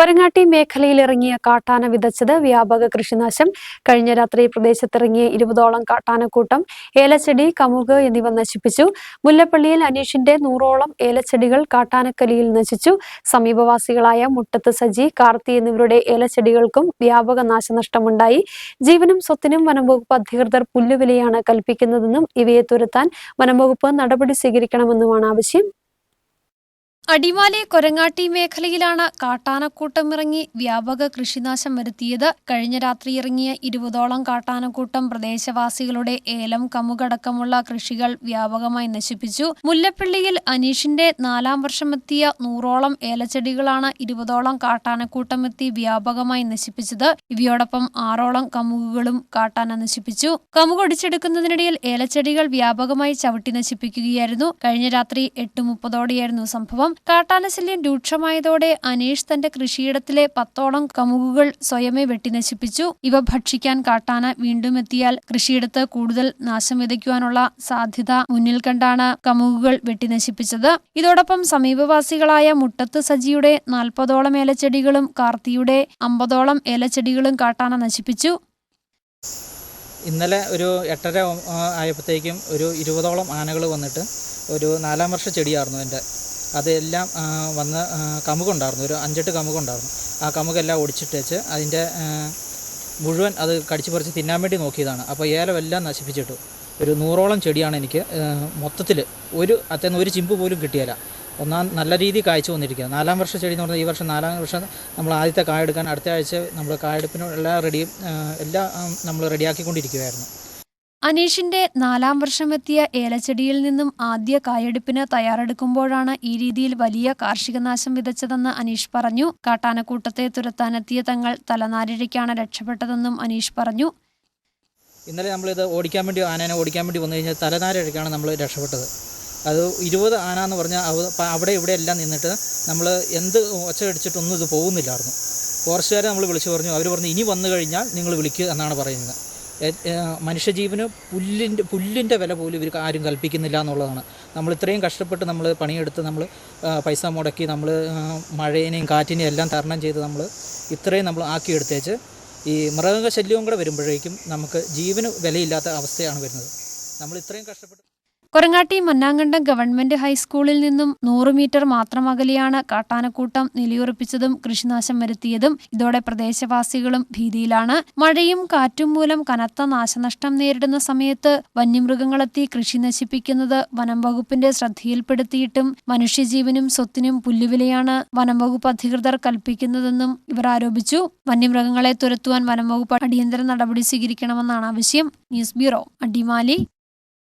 കൊരങ്ങാട്ടി മേഖലയിൽ ഇറങ്ങിയ കാട്ടാന വിതച്ചത് വ്യാപക കൃഷിനാശം. കഴിഞ്ഞ രാത്രി പ്രദേശത്തിറങ്ങിയ ഇരുപതോളം കാട്ടാനക്കൂട്ടം ഏലച്ചെടി കമുക് എന്നിവ നശിപ്പിച്ചു. മുല്ലപ്പള്ളിയിൽ അനീഷിന്റെ നൂറോളം ഏലച്ചെടികൾ കാട്ടാനക്കലിയിൽ നശിച്ചു. സമീപവാസികളായ മുട്ടത്ത് സജി കാർത്തി എന്നിവരുടെ ഏലച്ചെടികൾക്കും വ്യാപക നാശനഷ്ടമുണ്ടായി. ജീവനും സ്വത്തിനും വനംവകുപ്പ് അധികൃതർ പുല്ലുവിലയാണ് കൽപ്പിക്കുന്നതെന്നും ഇവയെ തുരത്താൻ വനംവകുപ്പ് നടപടി സ്വീകരിക്കണമെന്നുമാണ് ആവശ്യം. അടിമാലി കൊരങ്ങാട്ടി മേഖലയിലാണ് കാട്ടാനക്കൂട്ടം ഇറങ്ങി വ്യാപക കൃഷിനാശം വരുത്തിയത്. കഴിഞ്ഞ രാത്രി ഇറങ്ങിയ ഇരുപതോളം കാട്ടാനക്കൂട്ടം പ്രദേശവാസികളുടെ ഏലം കമുകടക്കമുള്ള കൃഷികൾ വ്യാപകമായി നശിപ്പിച്ചു. മുല്ലപ്പള്ളിയിൽ അനീഷിന്റെ നാലാം വർഷമെത്തിയ നൂറോളം ഏലച്ചെടികളാണ് ഇരുപതോളം കാട്ടാനക്കൂട്ടം എത്തി വ്യാപകമായി നശിപ്പിച്ചത്. ഇവയോടൊപ്പം ആറോളം കമുകുകളും കാട്ടാന നശിപ്പിച്ചു. കമുകൊടിച്ചെടുക്കുന്നതിനിടയിൽ ഏലച്ചെടികൾ വ്യാപകമായി ചവിട്ടി നശിപ്പിക്കുകയായിരുന്നു. കഴിഞ്ഞ രാത്രി എട്ട് മുപ്പതോടെയായിരുന്നു സംഭവം. കാട്ടാനശല്യം രൂക്ഷമായതോടെ അനീഷ് തന്റെ കൃഷിയിടത്തിലെ പത്തോളം കമുകുകൾ സ്വയമേ വെട്ടിനശിപ്പിച്ചു. ഇവ ഭക്ഷിക്കാൻ കാട്ടാന വീണ്ടും എത്തിയാൽ കൃഷിയിടത്ത് കൂടുതൽ നാശം വിതയ്ക്കുവാനുള്ള സാധ്യത മുന്നിൽ കണ്ടാണ് കമുകുകൾ വെട്ടിനശിപ്പിച്ചത്. ഇതോടൊപ്പം സമീപവാസികളായ മുട്ടത്ത് സജിയുടെ നാൽപ്പതോളം ഏലച്ചെടികളും കാർത്തിയുടെ അമ്പതോളം ഏലച്ചെടികളും കാട്ടാന നശിപ്പിച്ചു. ഇന്നലെ ഒരു എട്ടര ആയപ്പോഴത്തേക്കും ഒരു ഇരുപതോളം ആനകൾ വന്നിട്ട് ഒരു നാലാം വർഷ ചെടിയായിരുന്നു എന്റെ. അതെല്ലാം വന്ന് കമുകുണ്ടായിരുന്നു. ഒരു അഞ്ചെട്ട് കമുകുണ്ടായിരുന്നു. ആ കമുകെല്ലാം ഒടിച്ചിട്ടേച്ച് അതിന്റെ മുഴുവൻ അത് കടിച്ചു പറിച്ച് തിന്നാൻ വേണ്ടി നോക്കിയതാണ്. അപ്പോൾ ഏലമെല്ലാം നശിപ്പിച്ചിട്ടു. ഒരു നൂറോളം ചെടിയാണ് എനിക്ക് മൊത്തത്തിൽ ഒരു അത്തേന്ന് ഒരു ചിമ്പ് പോലും കിട്ടിയല്ല ഒന്നാം നല്ല രീതിയിൽ കാഴ്ച വന്നിരിക്കുക നാലാം വർഷ ചെടി എന്ന് പറഞ്ഞാൽ ഈ വർഷം നാലാം വർഷം നമ്മൾ ആദ്യത്തെ കായെടുക്കാൻ അടുത്ത ആഴ്ച നമ്മൾ കായെടുപ്പിനുള്ള റെഡിയും എല്ലാം നമ്മൾ റെഡിയാക്കിക്കൊണ്ടിരിക്കുകയായിരുന്നു അനീഷിന്റെ നാലാം വർഷമെത്തിയ ഏലച്ചെടിയിൽ നിന്നും ആദ്യ കായെടുപ്പിന് തയ്യാറെടുക്കുമ്പോഴാണ് ഈ രീതിയിൽ വലിയ കാർഷിക നാശം വിതച്ചതെന്ന് അനീഷ് പറഞ്ഞു. കാട്ടാനക്കൂട്ടത്തെ തുരത്താനെത്തിയ തങ്ങൾ തലനാരിഴയ്ക്കാണ് രക്ഷപ്പെട്ടതെന്നും അനീഷ് പറഞ്ഞു. ഇന്നലെ നമ്മളിത് ഓടിക്കാൻ വേണ്ടി ആനേനെ ഓടിക്കാൻ വേണ്ടി വന്നു കഴിഞ്ഞാൽ തലനാരിഴയ്ക്കാണ് നമ്മൾ രക്ഷപ്പെട്ടത്. അത് ഇരുപത് ആന എന്ന് പറഞ്ഞാൽ അവിടെ ഇവിടെ എല്ലാം നിന്നിട്ട് നമ്മൾ എന്ത് ഒച്ച അടിച്ചിട്ടൊന്നും ഇത് പോകുന്നില്ലായിരുന്നു. ഫോറസ്റ്റുകാരെ നമ്മൾ വിളിച്ചു പറഞ്ഞു. അവർ പറഞ്ഞു ഇനി വന്നു കഴിഞ്ഞാൽ നിങ്ങൾ വിളിക്കുക എന്നാണ് പറയുന്നത്. മനുഷ്യജീവന് പുല്ലിന്റെ പുല്ലിന്റെ വില പോലും ഇവർക്ക് ആരും കൽപ്പിക്കുന്നില്ല എന്നുള്ളതാണ്. നമ്മൾ ഇത്രയും കഷ്ടപ്പെട്ട് നമ്മൾ പണിയെടുത്ത് നമ്മൾ പൈസ മുടക്കി നമ്മൾ മഴേനെയും കാറ്റിനെയും എല്ലാം തരണം ചെയ്ത് നമ്മൾ ഇത്രയും നമ്മൾ ആക്കിയെടുത്തേച്ച് ഈ മൃഗശല്യവും കൂടെ വരുമ്പോഴേക്കും നമുക്ക് ജീവന് വിലയില്ലാത്ത അവസ്ഥയാണ് വരുന്നത്. നമ്മൾ ഇത്രയും കഷ്ടപ്പെട്ട് കൊരങ്ങാട്ടി മന്നാങ്കണ്ടം ഗവൺമെന്റ് ഹൈസ്കൂളിൽ നിന്നും നൂറ് മീറ്റർ മാത്രം അകലെയാണ് കാട്ടാനക്കൂട്ടം നിലയുറപ്പിച്ചതും കൃഷിനാശം വരുത്തിയതും. ഇതോടെ പ്രദേശവാസികളും ഭീതിയിലാണ്. മഴയും കാറ്റും മൂലം കനത്ത നാശനഷ്ടം നേരിടുന്ന സമയത്ത് വന്യമൃഗങ്ങളെത്തി കൃഷി നശിപ്പിക്കുന്നത് വനം വകുപ്പിന്റെ ശ്രദ്ധയിൽപ്പെടുത്തിയിട്ടും മനുഷ്യജീവനും സ്വത്തിനും പുല്ലുവിലയാണ് വനം വകുപ്പ് അധികൃതർ കൽപ്പിക്കുന്നതെന്നും ഇവർ ആരോപിച്ചു. വന്യമൃഗങ്ങളെ തുരത്തുവാൻ വനം വകുപ്പ് അടിയന്തര നടപടി സ്വീകരിക്കണമെന്നാണ് ആവശ്യം. News bureau Adimali.